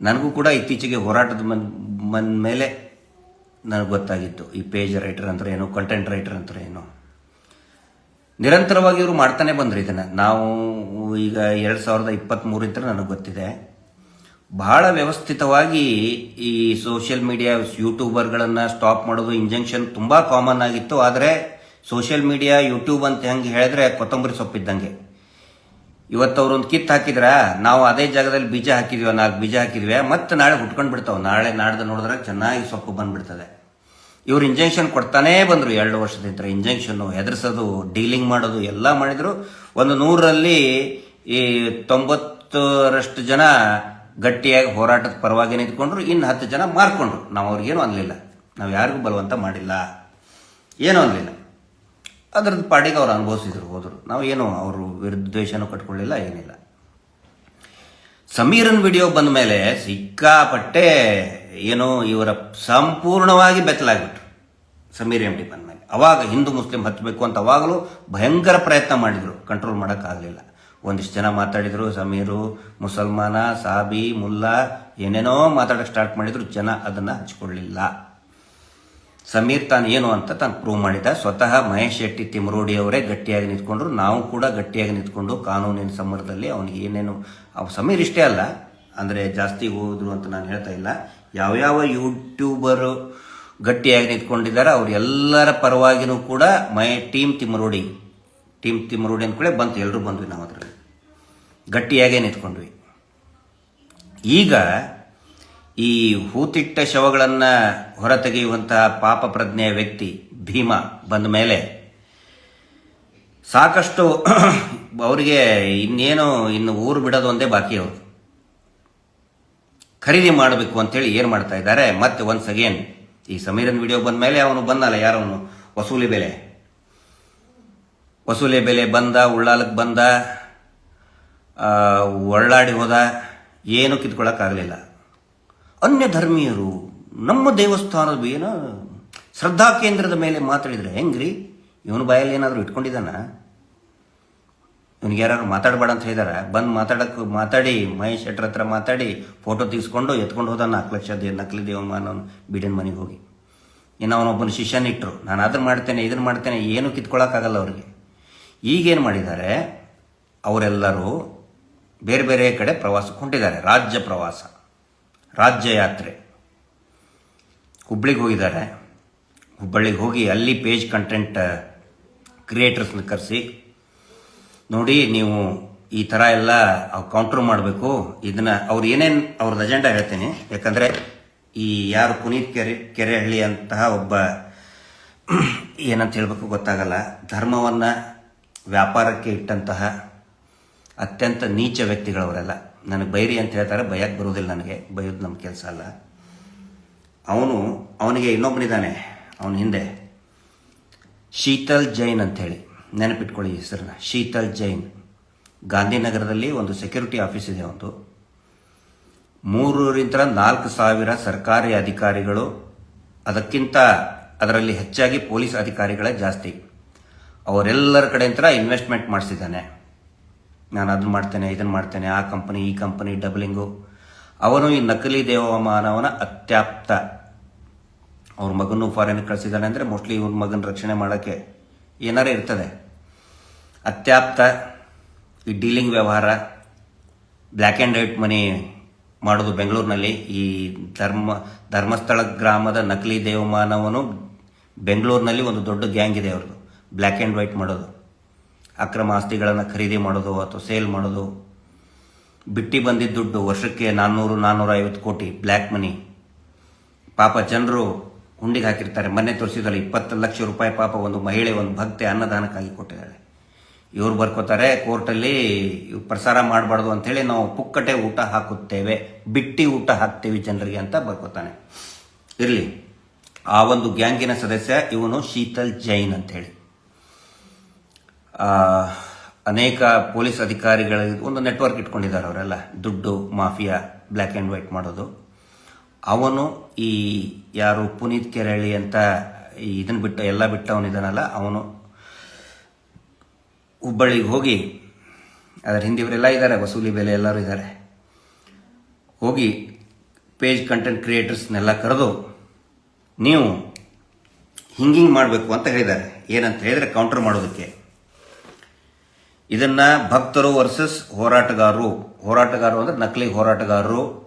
ನನಗೂ ಕೂಡ ಇತ್ತೀಚೆಗೆ ಹೋರಾಟದ ಮನ್ ಮನ್ ಮೇಲೆ ನನಗೆ ಗೊತ್ತಾಗಿತ್ತು. ಈ ಪೇಜ್ ರೈಟರ್ ಅಂದ್ರೆ ಏನು, ಕಂಟೆಂಟ್ ರೈಟರ್ ಅಂದ್ರೆ ಏನು. ನಿರಂತರವಾಗಿ ಇವರು ಮಾಡ್ತಾನೆ ಬಂದರು ಇದನ್ನು. ನಾವು ಈಗ ಎರಡು ಸಾವಿರದ ಇಪ್ಪತ್ತ್ಮೂರಿಂದ ನನಗೆ ಗೊತ್ತಿದೆ. ಬಹಳ ವ್ಯವಸ್ಥಿತವಾಗಿ ಈ ಸೋಷಿಯಲ್ ಮೀಡಿಯಾ ಯೂಟ್ಯೂಬರ್ಗಳನ್ನು ಸ್ಟಾಪ್ ಮಾಡೋದು ಇಂಜೆಕ್ಷನ್ ತುಂಬ ಕಾಮನ್ ಆಗಿತ್ತು. ಆದರೆ ಸೋಷಿಯಲ್ ಮೀಡಿಯಾ ಯೂಟ್ಯೂಬ್ ಅಂತ ಹೆಂಗೆ ಹೇಳಿದ್ರೆ ಕೊತ್ತಂಬರಿ ಸೊಪ್ಪಿದ್ದಂಗೆ ಇವತ್ತು ಒಂದು ಕಿತ್ತು ಹಾಕಿದ್ರ? ನಾವು ಅದೇ ಜಾಗದಲ್ಲಿ ಬೀಜ ಹಾಕಿದ್ವಿ ನಾಲ್ಕು ಬೀಜ ಹಾಕಿದ್ವಿ. ಮತ್ತೆ ನಾಳೆ ಹುಟ್ಕೊಂಡು ಬಿಡ್ತಾವೆ. ನಾಳೆ ನಾಡ್ದು ನೋಡಿದ್ರೆ ಚೆನ್ನಾಗಿ ಸೊಪ್ಪು ಬಂದ್ಬಿಡ್ತದೆ. ಇವ್ರು ಇಂಜೆಕ್ಷನ್ ಕೊಡ್ತಾನೇ ಬಂದರು ಎರಡು ವರ್ಷದಿಂದ ಇಂಜೆಕ್ಷನ್ನು ಹೆದರ್ಸೋದು ಡೀಲಿಂಗ್ ಮಾಡೋದು, ಎಲ್ಲ ಮಾಡಿದ್ರು. ಒಂದು ನೂರರಲ್ಲಿ ಈ ತೊಂಬತ್ತರಷ್ಟು ಜನ ಗಟ್ಟಿಯಾಗಿ ಹೋರಾಟದ ಪರವಾಗಿ ನಿಂತ್ಕೊಂಡ್ರು, ಇನ್ನು ಹತ್ತು ಜನ ಮಾರ್ಕೊಂಡ್ರು. ನಾವು ಅವ್ರಿಗೇನು ಅನ್ನಲಿಲ್ಲ ನಾವು ಯಾರಿಗೂ ಬಲವಂತ ಮಾಡಿಲ್ಲ. ಏನೂ ಅನ್ನಲಿಲ್ಲ ಅದ್ರದ್ದು ಪಾಡಿಗೆ ಅವ್ರು ಅನುಭವಿಸಿದ್ರು, ಹೋದರು. ನಾವು ಏನು ಅವರು ವಿರುದ್ಧ ದ್ವೇಷನೂ ಕಟ್ಕೊಳ್ಳಿಲ್ಲ, ಏನಿಲ್ಲ. ಸಮೀರನ್ ವಿಡಿಯೋ ಬಂದ ಮೇಲೆ ಸಿಕ್ಕಾಪಟ್ಟೆ ಏನು ಇವರ ಸಂಪೂರ್ಣವಾಗಿ ಬೆತ್ತಲಾಗ್ಬಿಟ್ರು ಸಮೀರ್ ಎಂ ಡಿ ಬಂದ ಮೇಲೆ. ಅವಾಗ ಹಿಂದೂ ಮುಸ್ಲಿಂ ಹತ್ತಬೇಕು ಅಂತ ಅವಾಗಲೂ ಭಯಂಕರ ಪ್ರಯತ್ನ ಮಾಡಿದರು. ಕಂಟ್ರೋಲ್ ಮಾಡೋಕ್ಕಾಗಲಿಲ್ಲ. ಒಂದಿಷ್ಟು ಜನ ಮಾತಾಡಿದ್ರು, ಸಮೀರು, ಮುಸಲ್ಮಾನ, ಸಾಬಿ, ಮುಲ್ಲಾ, ಏನೇನೋ ಮಾತಾಡಕ್ಕೆ ಸ್ಟಾರ್ಟ್ ಮಾಡಿದ್ರು, ಜನ ಅದನ್ನು ಹಚ್ಕೊಳ್ಳಿಲ್ಲ. ಸಮೀರ್ ತಾನು ಏನು ಅಂತ ತಾನು ಪ್ರೂವ್ ಮಾಡಿದ. ಸ್ವತಃ ಮಹೇಶ್ ಶೆಟ್ಟಿ, ತಿಮರೋಡಿ ಅವರೇ ಗಟ್ಟಿಯಾಗಿ ನಿಂತ್ಕೊಂಡ್ರು. ನಾವು ಕೂಡ ಗಟ್ಟಿಯಾಗಿ ನಿಂತ್ಕೊಂಡು ಕಾನೂನಿನ ಸಮರದಲ್ಲಿ ಅವನಿಗೆ ಏನೇನು, ಅವ್ ಸಮೀರ್ ಇಷ್ಟೇ ಅಲ್ಲ, ಅಂದರೆ ಜಾಸ್ತಿ ಹೋದ್ರು ಅಂತ ನಾನು ಹೇಳ್ತಾ ಇಲ್ಲ. ಯಾವ್ಯಾವ ಯೂಟ್ಯೂಬರು ಗಟ್ಟಿಯಾಗಿ ನಿಂತ್ಕೊಂಡಿದ್ದಾರೆ ಅವರೆಲ್ಲರ ಪರವಾಗಿನೂ ಕೂಡ my team Thimarodi. Team Thimarodi ಅಂದ್ಕೊಳ್ಳೆ ಬಂತು. ಎಲ್ಲರೂ ಬಂದ್ವಿ ನಾವು ಅದರಲ್ಲಿ. ಗಟ್ಟಿಯಾಗೇ ನಿಂತ್ಕೊಂಡ್ವಿ. ಈಗ ಈ ಹೂತಿಟ್ಟ ಶವಗಳನ್ನು ಹೊರತೆಗೆಯುವಂತಹ ಪಾಪ ಪ್ರಜ್ಞೆಯ ವ್ಯಕ್ತಿ ಭೀಮ ಬಂದ ಮೇಲೆ ಸಾಕಷ್ಟು ಅವರಿಗೆ ಇನ್ನೇನು ಇನ್ನು ಊರು ಬಿಡೋದು ಒಂದೇ ಬಾಕಿ ಅವರು ಖರೀದಿ ಮಾಡಬೇಕು ಅಂತೇಳಿ ಏನು ಮಾಡ್ತಾ ಇದ್ದಾರೆ? ಮತ್ತೆ ಒನ್ಸ್ ಅಗೇನ್ ಈ ಸಮೀರನ್ ವಿಡಿಯೋ ಬಂದ ಮೇಲೆ ಅವನು ಬಂದಲ್ಲ, ಯಾರವನು? ವಸೂಲಿ ಬೆಲೆ. ವಸೂಲಿ ಬೆಲೆ ಬಂದ ಉಳ್ಳಾಲಕ್ಕೆ ಬಂದ ಒಳ್ಳಾಡಿ ಹೋದ, ಏನು ಕಿತ್ಕೊಳ್ಳೋಕ್ಕಾಗಲಿಲ್ಲ ಅನ್ಯ ಧರ್ಮೀಯರು ನಮ್ಮ ದೇವಸ್ಥಾನದ ಏನೋ ಶ್ರದ್ಧಾ ಕೇಂದ್ರದ ಮೇಲೆ ಮಾತಾಡಿದರೆ ಹೆಂಗ್ರಿ? ಇವನು ಬಾಯಲ್ಲಿ ಏನಾದರೂ ಇಟ್ಕೊಂಡಿದ್ದಾನ? ಇವನಿಗೆ ಯಾರು ಮಾತಾಡಬೇಡ ಅಂತ ಹೇಳಿದಾರ? ಬಂದು ಮಾತಾಡಕ್ಕೆ ಮಾತಾಡಿ, ಮಹೇಶ್ ಶೆಟ್ರ್ ಹತ್ರ ಮಾತಾಡಿ, ಫೋಟೋ ತೆಗೆಸ್ಕೊಂಡು ಎತ್ಕೊಂಡು ಹೋದ ನಾಲ್ಕು ಲಕ್ಷ ದೇ ನಕಲಿ ದೇವಮಾನ ಬೀಡನ್ ಮನೆಗೆ ಹೋಗಿ. ಇನ್ನು ಅವನೊಬ್ಬನ ಶಿಷ್ಯನಿಟ್ಟರು ನಾನು ಅದನ್ನು ಮಾಡ್ತೇನೆ ಇದನ್ನು ಮಾಡ್ತೇನೆ, ಏನು ಕಿತ್ಕೊಳ್ಳೋಕ್ಕಾಗಲ್ಲ ಅವರಿಗೆ. ಈಗೇನು ಮಾಡಿದ್ದಾರೆ, ಅವರೆಲ್ಲರೂ ಬೇರೆ ಬೇರೆ ಕಡೆ ಪ್ರವಾಸಕ್ಕೆ ಹೊಂಟಿದ್ದಾರೆ. ರಾಜ್ಯ ಪ್ರವಾಸ, ರಾಜ್ಯ ಯಾತ್ರೆ. ಹುಬ್ಬಳ್ಳಿಗೆ ಹೋಗಿದ್ದಾರೆ. ಹುಬ್ಬಳ್ಳಿಗೆ ಹೋಗಿ ಅಲ್ಲಿ ಪೇಜ್ ಕಂಟೆಂಟ್ ಕ್ರಿಯೇಟರ್ಸ್ನ ಕರೆಸಿ, ನೋಡಿ ನೀವು ಈ ಥರ ಎಲ್ಲ ಕೌಂಟ್ರ್ ಮಾಡಬೇಕು. ಇದನ್ನ ಅವ್ರು ಏನೇನು ಅವ್ರದ್ದು ಅಜೆಂಡಾ ಹೇಳ್ತೀನಿ. ಯಾಕಂದರೆ ಈ ಯಾರು ಪುನೀತ್ ಕೆರೆ, ಕೆರೆಹಳ್ಳಿ ಅಂತಹ ಒಬ್ಬ ಏನಂತ ಹೇಳಬೇಕು ಗೊತ್ತಾಗಲ್ಲ. ಧರ್ಮವನ್ನು ವ್ಯಾಪಾರಕ್ಕೆ ಇಟ್ಟಂತಹ ಅತ್ಯಂತ ನೀಚ ವ್ಯಕ್ತಿಗಳವರೆಲ್ಲ. ನನಗೆ ಬೈರಿ ಅಂತ ಹೇಳ್ತಾರೆ ಬಯಕ್ಕೆ ಬರೋದಿಲ್ಲ ನನಗೆ, ಬೈಯೋದು ನಮ್ಮ ಕೆಲಸ ಅಲ್ಲ. ಅವನು, ಅವನಿಗೆ ಇನ್ನೊಬ್ಬನಿದ್ದಾನೆ ಅವನ ಹಿಂದೆ. ಶೀತಲ್ ಜೈನ್ ಅಂಥೇಳಿ, ನೆನಪಿಟ್ಕೊಳ್ಳಿ ಹೆಸರನ್ನ. ಶೀತಲ್ ಜೈನ್. ಗಾಂಧಿನಗರದಲ್ಲಿ ಒಂದು ಸೆಕ್ಯೂರಿಟಿ ಆಫೀಸ್ ಇದೆ ಒಂದು ಮೂರರಿಂದ ನಾಲ್ಕು ಸಾವಿರ ಸರ್ಕಾರಿ ಅಧಿಕಾರಿಗಳು, ಅದಕ್ಕಿಂತ ಅದರಲ್ಲಿ ಹೆಚ್ಚಾಗಿ ಪೊಲೀಸ್ ಅಧಿಕಾರಿಗಳೇ ಜಾಸ್ತಿ. ಅವರೆಲ್ಲರ ಕಡೆಯಿಂದ ಇನ್ವೆಸ್ಟ್ಮೆಂಟ್ ಮಾಡಿಸಿದ್ದಾನೆ. ನಾನು ಅದನ್ನು ಮಾಡ್ತೇನೆ ಇದನ್ನು ಮಾಡ್ತೇನೆ, ಆ ಕಂಪನಿ ಈ ಕಂಪನಿ ಡಬ್ಲಿಂಗು ಅವನು ಈ ನಕಲಿ ದೇವಮಾನವನ ಅತ್ಯಾಪ್ತ. ಅವ್ರ ಮಗನೂ ಫಾರಿನ್ ಕಳಿಸಿದ್ದಾನೆ ಅಂದರೆ ಮೋಸ್ಟ್ಲಿ ಇವ್ರ ಮಗನ ರಕ್ಷಣೆ ಮಾಡೋಕ್ಕೆ ಏನಾರೇ ಇರ್ತದೆ. ಅತ್ಯಾಪ್ತ, ಈ ಡೀಲಿಂಗ್ ವ್ಯವಹಾರ ಬ್ಲ್ಯಾಕ್ ಆ್ಯಂಡ್ ವೈಟ್ ಮನಿ ಮಾಡೋದು ಬೆಂಗಳೂರಿನಲ್ಲಿ. ಈ ಧರ್ಮ, ಧರ್ಮಸ್ಥಳ ಗ್ರಾಮದ ನಕಲಿ ದೇವಮಾನವನು ಬೆಂಗಳೂರಿನಲ್ಲಿ ಒಂದು ದೊಡ್ಡ ಗ್ಯಾಂಗ್ ಇದೆ ಅವ್ರದ್ದು ಬ್ಲ್ಯಾಕ್ ಆ್ಯಂಡ್ ವೈಟ್ ಮಾಡೋದು, ಅಕ್ರಮ ಆಸ್ತಿಗಳನ್ನು ಖರೀದಿ ಮಾಡೋದು ಅಥವಾ ಸೇಲ್ ಮಾಡೋದು, ಬಿಟ್ಟಿ ಬಂದಿದ್ದ ದುಡ್ಡು ವರ್ಷಕ್ಕೆ ನಾನ್ನೂರು ನಾನ್ನೂರ ಐವತ್ತು ಕೋಟಿ ಬ್ಲ್ಯಾಕ್ ಮನಿ. ಪಾಪ ಜನರು ಹುಂಡಿಗೆ ಹಾಕಿರ್ತಾರೆ. ಮೊನ್ನೆ ತೋರಿಸಿದ್ರೆ ಇಪ್ಪತ್ತು ಲಕ್ಷ ರೂಪಾಯಿ ಪಾಪ ಒಂದು ಮಹಿಳೆ ಒಂದು ಭಕ್ತೆ ಅನ್ನದಾನಕ್ಕಾಗಿ ಕೊಟ್ಟಿದ್ದಾಳೆ ಇವ್ರು ಬರ್ಕೋತಾರೆ ಕೋರ್ಟಲ್ಲಿ ಪ್ರಸಾರ ಮಾಡಬಾರ್ದು ಅಂಥೇಳಿ ನಾವು ಪುಕ್ಕಟೆ ಊಟ ಹಾಕುತ್ತೇವೆ, ಬಿಟ್ಟಿ ಊಟ ಹಾಕ್ತೇವೆ ಜನರಿಗೆ ಅಂತ ಬರ್ಕೋತಾನೆ. ಇರಲಿ, ಆ ಒಂದು ಗ್ಯಾಂಗಿನ ಸದಸ್ಯ ಇವನು ಶೀತಲ್ ಜೈನ್ ಅಂತ ಹೇಳಿ ಅನೇಕ ಪೊಲೀಸ್ ಅಧಿಕಾರಿಗಳ ಒಂದು ನೆಟ್ವರ್ಕ್ ಇಟ್ಕೊಂಡಿದ್ದಾರೆ ಅವರೆಲ್ಲ. ದುಡ್ಡು, ಮಾಫಿಯಾ ಬ್ಲ್ಯಾಕ್ ಆ್ಯಂಡ್ ವೈಟ್ ಮಾಡೋದು. ಅವನು ಈ ಯಾರು ಪುನೀತ್ ಕೆರಳಿ ಅಂತ ಇದನ್ನ ಬಿಟ್ಟು, ಎಲ್ಲ ಬಿಟ್ಟವನಿದ್ದಾನಲ್ಲ ಅವನು ಹುಬ್ಬಳ್ಳಿಗೆ ಹೋಗಿ, ಅದರ ಹಿಂದಿವರೆಲ್ಲ ಇದ್ದಾರೆ ವಸೂಲಿ ಬೆಲೆ ಎಲ್ಲರೂ ಇದ್ದಾರೆ ಹೋಗಿ ಪೇಜ್ ಕಂಟೆಂಟ್ ಕ್ರಿಯೇಟರ್ಸ್ನೆಲ್ಲ ಕರೆದು, ನೀವು ಹಿಂಗಿಂಗ್ ಮಾಡಬೇಕು ಅಂತ ಹೇಳಿದ್ದಾರೆ. ಏನಂತ ಹೇಳಿದರೆ ಕೌಂಟರ್ ಮಾಡೋದಕ್ಕೆ. ಇದನ್ನ ಭಕ್ತರು ವರ್ಸಸ್ ಹೋರಾಟಗಾರರು. ಹೋರಾಟಗಾರರು ಅಂದ್ರೆ ನಕಲಿ ಹೋರಾಟಗಾರರು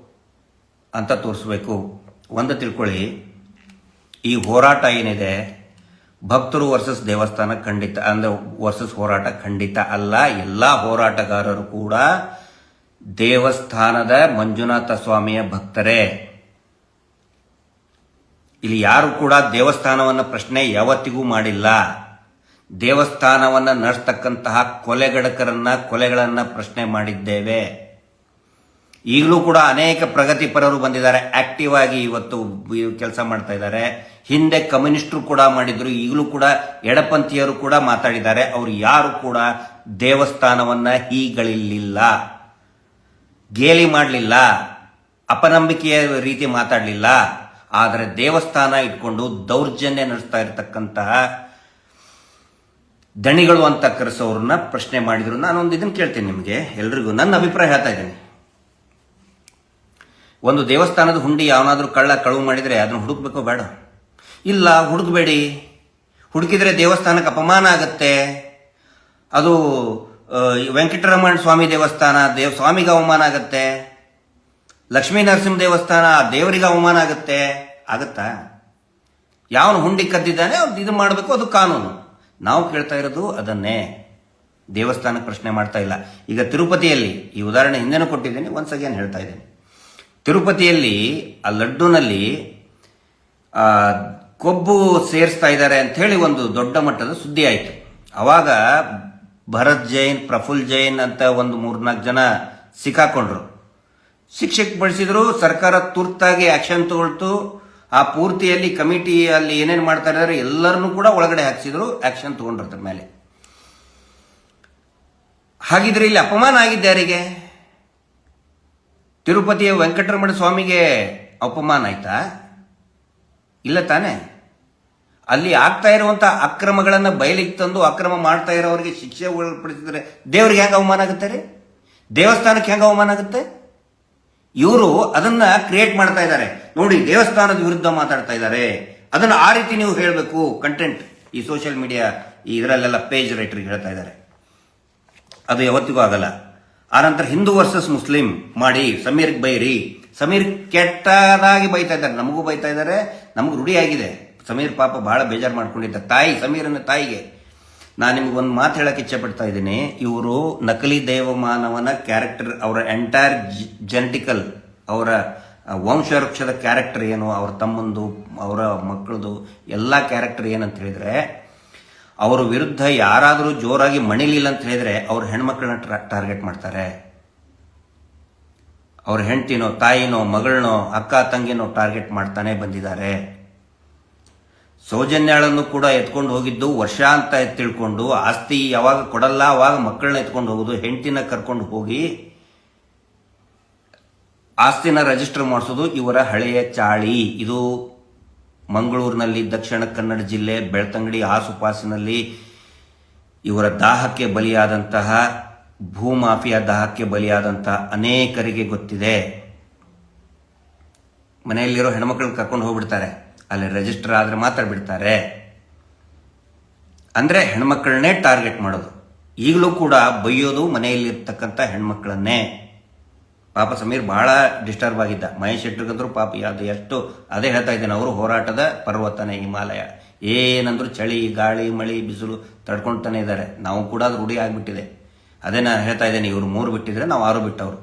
ಅಂತ ತೋರಿಸ್ಬೇಕು. ಒಂದು ತಿಳ್ಕೊಳ್ಳಿ. ಈ ಹೋರಾಟ ಏನಿದೆ? ಭಕ್ತರು ವರ್ಸಸ್ ದೇವಸ್ಥಾನ ಖಂಡಿತ, ಅಂದ್ರೆ ವರ್ಸಸ್ ಹೋರಾಟ ಖಂಡಿತ ಅಲ್ಲ. ಎಲ್ಲ ಹೋರಾಟಗಾರರು ಕೂಡ ದೇವಸ್ಥಾನದ ಮಂಜುನಾಥ ಸ್ವಾಮಿಯ ಭಕ್ತರೇ. ಇಲ್ಲಿ ಯಾರು ಕೂಡ ದೇವಸ್ಥಾನವನ್ನ ಪ್ರಶ್ನೆ ಯಾವತ್ತಿಗೂ ಮಾಡಿಲ್ಲ. ದೇವಸ್ಥಾನವನ್ನ ನಡೆಸ್ತಕ್ಕಂತಹ ಕೊಲೆಗಡಕರನ್ನ ಕೊಲೆಗಳನ್ನು ಪ್ರಶ್ನೆ ಮಾಡಿದ್ದೇವೆ. ಈಗಲೂ ಕೂಡ ಅನೇಕ ಪ್ರಗತಿಪರರು ಬಂದಿದ್ದಾರೆ. ಆಕ್ಟಿವ್ ಆಗಿ ಇವತ್ತು ಕೆಲಸ ಮಾಡ್ತಾ ಇದ್ದಾರೆ. ಹಿಂದೆ ಕಮ್ಯುನಿಸ್ಟ್ರು ಕೂಡ ಮಾಡಿದ್ರು. ಈಗಲೂ ಕೂಡ ಎಡಪಂಥೀಯರು ಕೂಡ ಮಾತಾಡಿದ್ದಾರೆ. ಅವರು ಯಾರು ಕೂಡ ದೇವಸ್ಥಾನವನ್ನ ಹೀಗಳಿಲ್ಲ ಗೇಲಿ ಮಾಡಲಿಲ್ಲ. ಅಪನಂಬಿಕೆಯ ರೀತಿ ಮಾತಾಡಲಿಲ್ಲ. ಆದರೆ ದೇವಸ್ಥಾನ ಇಟ್ಕೊಂಡು ದೌರ್ಜನ್ಯ ನಡೆಸ್ತಾ ಇರತಕ್ಕಂತಹ ದಣಿಗಳು ಅಂತ ಕರೆಸೋರನ್ನ ಪ್ರಶ್ನೆ ಮಾಡಿದ್ರು. ನಾನೊಂದು ಇದನ್ನು ಕೇಳ್ತೀನಿ ನಿಮಗೆ, ಎಲ್ರಿಗೂ ನನ್ನ ಅಭಿಪ್ರಾಯ ಹೇಳ್ತಾ ಇದ್ದೀನಿ. ಒಂದು ದೇವಸ್ಥಾನದ ಹುಂಡಿ ಯಾವನಾದ್ರೂ ಕಳ್ಳ ಕಳುವು ಮಾಡಿದರೆ ಅದನ್ನು ಹುಡುಕ್ಬೇಕೋ ಬೇಡ. ಇಲ್ಲ, ಹುಡುಕಬೇಡಿ. ಹುಡುಕಿದ್ರೆ ದೇವಸ್ಥಾನಕ್ಕೆ ಅಪಮಾನ ಆಗುತ್ತೆ. ಅದು ವೆಂಕಟರಮಣ ಸ್ವಾಮಿ ದೇವಸ್ಥಾನ, ದೇವ್, ಸ್ವಾಮಿಗೆ ಅವಮಾನ ಆಗುತ್ತೆ. ಲಕ್ಷ್ಮೀ ನರಸಿಂಹ ದೇವಸ್ಥಾನ, ದೇವರಿಗೆ ಅವಮಾನ ಆಗುತ್ತೆ. ಆಗತ್ತಾ? ಯಾವನು ಹುಂಡಿ ಕದ್ದಿದ್ದಾನೆ ಅವ್ನು ಇದು ಮಾಡಬೇಕು, ಅದು ಕಾನೂನು. ನಾವು ಕೇಳ್ತಾ ಇರೋದು ಅದನ್ನೇ. ದೇವಸ್ಥಾನಕ್ಕೆ ಪ್ರಶ್ನೆ ಮಾಡ್ತಾ ಇಲ್ಲ. ಈಗ ತಿರುಪತಿಯಲ್ಲಿ ಈ ಉದಾಹರಣೆ ಹಿಂದೆನೂ ಕೊಟ್ಟಿದ್ದೀನಿ ಒನ್ಸ್ ಅಗೇನ್ ಹೇಳ್ತಾ ಇದ್ದೀನಿ. ತಿರುಪತಿಯಲ್ಲಿ ಆ ಲಡ್ಡುನಲ್ಲಿ ಕೊಬ್ಬು ಸೇರಿಸ್ತಾ ಇದ್ದಾರೆ ಅಂತ ಹೇಳಿ ಒಂದು ದೊಡ್ಡ ಮಟ್ಟದ ಸುದ್ದಿ ಆಯಿತು. ಅವಾಗ ಭರತ್ ಜೈನ್, ಪ್ರಫುಲ್ ಜೈನ್ ಅಂತ ಒಂದು ಮೂರ್ನಾಲ್ಕು ಜನ ಸಿಕ್ಕಾಕೊಂಡ್ರು. ಶಿಕ್ಷೆಗೆ ಬಳಸಿದ್ರು, ಸರ್ಕಾರ ತುರ್ತಾಗಿ ಆಕ್ಷನ್ ತಗೊಳ್ತು. ಆ ಪೂರ್ತಿಯಲ್ಲಿ ಕಮಿಟಿ ಅಲ್ಲಿ ಏನೇನು ಮಾಡ್ತಾ ಇದ್ದಾರೆ ಎಲ್ಲರನ್ನೂ ಕೂಡ ಒಳಗಡೆ ಹಾಕ್ಸಿದ್ರು ಆಕ್ಷನ್ ತಗೊಂಡಿರ್ತಾರೆ ಅದ್ರ ಮೇಲೆ. ಹಾಗಿದ್ರೆ ಇಲ್ಲಿ ಅಪಮಾನ ಆಗಿದ್ದೆ ಯಾರಿಗೆ? ತಿರುಪತಿಯ ವೆಂಕಟರಮಣ ಸ್ವಾಮಿಗೆ ಅಪಮಾನ ಆಯ್ತಾ? ಇಲ್ಲ ತಾನೆ? ಅಲ್ಲಿ ಆಗ್ತಾ ಇರುವಂತ ಅಕ್ರಮಗಳನ್ನು ಬಯಲಿಗೆ ತಂದು ಅಕ್ರಮ ಮಾಡ್ತಾ ಇರೋರಿಗೆ ಶಿಕ್ಷೆ ಒಳಪಡಿಸಿದ್ರೆ ದೇವ್ರಿಗೆ ಹೆಂಗ ಅವಮಾನ ಆಗುತ್ತೆ ರೀ? ದೇವಸ್ಥಾನಕ್ಕೆ ಹೆಂಗ ಅವಮಾನ ಆಗುತ್ತೆ? ಇವರು ಅದನ್ನ ಕ್ರಿಯೇಟ್ ಮಾಡ್ತಾ ಇದ್ದಾರೆ. ನೋಡಿ, ದೇವಸ್ಥಾನದ ವಿರುದ್ಧ ಮಾತಾಡ್ತಾ ಇದ್ದಾರೆ. ಅದನ್ನ ಆ ರೀತಿ ನೀವು ಹೇಳಬೇಕು ಕಂಟೆಂಟ್ ಈ ಸೋಷಿಯಲ್ ಮೀಡಿಯಾ ಇದರಲ್ಲೆಲ್ಲ ಪೇಜ್ ರೈಟರ್ಗೆ ಹೇಳ್ತಾ ಇದ್ದಾರೆ. ಅದು ಯಾವತ್ತಿಗೂ ಆಗಲ್ಲ. ಆನಂತರ ಹಿಂದೂ ವರ್ಸಸ್ ಮುಸ್ಲಿಂ ಮಾಡಿ, ಸಮೀರ್ ಬೈರಿ. ಸಮೀರ್ ಕೆಟ್ಟದಾಗಿ ಬೈತಾ ಇದ್ದಾರೆ. ನಮಗೂ ಬೈತಾ ಇದ್ದಾರೆ, ನಮಗೂ ರೂಢಿಯಾಗಿದೆ. ಸಮೀರ್ ಪಾಪ ಬಹಳ ಬೇಜಾರು ಮಾಡ್ಕೊಂಡಿದ್ದ ತಾಯಿ, ಸಮೀರನ ತಾಯಿಗೆ. ನಾನು ನಿಮ್ಗೆ ಒಂದು ಮಾತು ಹೇಳಕ್ಕೆ ಇಚ್ಛೆ ಪಡ್ತಾ ಇದ್ದೀನಿ. ಇವರು ನಕಲಿ ದೇವಮಾನವನ ಕ್ಯಾರೆಕ್ಟರ್ ಅವರ ಎಂಟೈರ್ ಜೆನೆಟಿಕಲ್ ಅವರ ವಂಶವೃಕ್ಷದ ಕ್ಯಾರೆಕ್ಟರ್ ಏನು, ಅವ್ರ ತಮ್ಮಂದು, ಅವರ ಮಕ್ಕಳದು ಎಲ್ಲ ಕ್ಯಾರೆಕ್ಟರ್ ಏನಂತ ಹೇಳಿದ್ರೆ, ಅವರ ವಿರುದ್ಧ ಯಾರಾದರೂ ಜೋರಾಗಿ ಮಣಿಲಿಲ್ಲ ಅಂತ ಹೇಳಿದ್ರೆ ಅವ್ರ ಹೆಣ್ಮಕ್ಳನ್ನ ಟಾರ್ಗೆಟ್ ಮಾಡ್ತಾರೆ. ಅವ್ರ ಹೆಂಡತಿನೋ, ತಾಯಿನೋ ಮಗಳನೋ ಅಕ್ಕ, ತಂಗಿನೋ ಟಾರ್ಗೆಟ್ ಮಾಡ್ತಾನೆ ಬಂದಿದ್ದಾರೆ. ಸೌಜನ್ಯಾಳನ್ನು ಕೂಡ ಎತ್ಕೊಂಡು ಹೋಗಿದ್ದು ವರ್ಷ ಅಂತ ತಿಳ್ಕೊಂಡು ಆಸ್ತಿ ಯಾವಾಗ ಕೊಡಲ್ಲ, ಅವಾಗ ಮಕ್ಕಳನ್ನ ಎತ್ಕೊಂಡು ಹೋಗೋದು, ಹೆಂಡತಿನ ಕರ್ಕೊಂಡು ಹೋಗಿ ಆಸ್ತಿನ ರಿಜಿಸ್ಟರ್ ಮಾಡಿಸೋದು ಇವರ ಹಳೆಯ ಚಾಳಿ. ಇದು ಮಂಗಳೂರಿನಲ್ಲಿ, ದಕ್ಷಿಣ ಕನ್ನಡ ಜಿಲ್ಲೆ, ಬೆಳ್ತಂಗಡಿ ಆಸುಪಾಸಿನಲ್ಲಿ ಇವರ ದಾಹಕ್ಕೆ ಬಲಿಯಾದಂತಹ, ಭೂಮಾಫಿಯಾ ದಾಹಕ್ಕೆ ಬಲಿಯಾದಂತಹ ಅನೇಕರಿಗೆ ಗೊತ್ತಿದೆ. ಮನೆಯಲ್ಲಿರೋ ಹೆಣ್ಮಕ್ಳನ್ನ ಕರ್ಕೊಂಡು ಹೋಗ್ಬಿಡ್ತಾರೆ. ಅಲ್ಲಿ ರಿಜಿಸ್ಟರ್ ಆದರೆ ಮಾತ್ರ ಬಿಡ್ತಾರೆ. ಅಂದರೆ ಹೆಣ್ಮಕ್ಳನ್ನೇ ಟಾರ್ಗೆಟ್ ಮಾಡೋದು. ಈಗಲೂ ಕೂಡ ಬೈಯೋದು ಮನೆಯಲ್ಲಿರ್ತಕ್ಕಂಥ ಹೆಣ್ಮಕ್ಳನ್ನೇ. ಪಾಪ ಸಮೀರ್ ಬಹಳ ಡಿಸ್ಟರ್ಬ್ ಆಗಿದ್ದ. ಮಹೇಶ್ ಶೆಟ್ಟರ್ಗಂದ್ರು ಪಾಪ ಅದು ಎಷ್ಟು, ಅದೇ ಹೇಳ್ತಾ ಇದ್ದೇನೆ, ಅವರು ಹೋರಾಟದ ಪರ್ವತನೇ ಹಿಮಾಲಯ. ಏನಂದ್ರು ಚಳಿ, ಗಾಳಿ, ಮಳಿ, ಬಿಸಿಲು ತಡ್ಕೊಳ್ತಾನೆ ಇದ್ದಾರೆ. ನಾವು ಕೂಡ ಅದು ರೂಢಿ ಆಗಿಬಿಟ್ಟಿದೆ. ಅದೇ ನಾನು ಹೇಳ್ತಾ ಇದ್ದೇನೆ, ಇವರು ಮೂರು ಬಿಟ್ಟಿದ್ರೆ ನಾವು ಆರು ಬಿಟ್ಟವರು.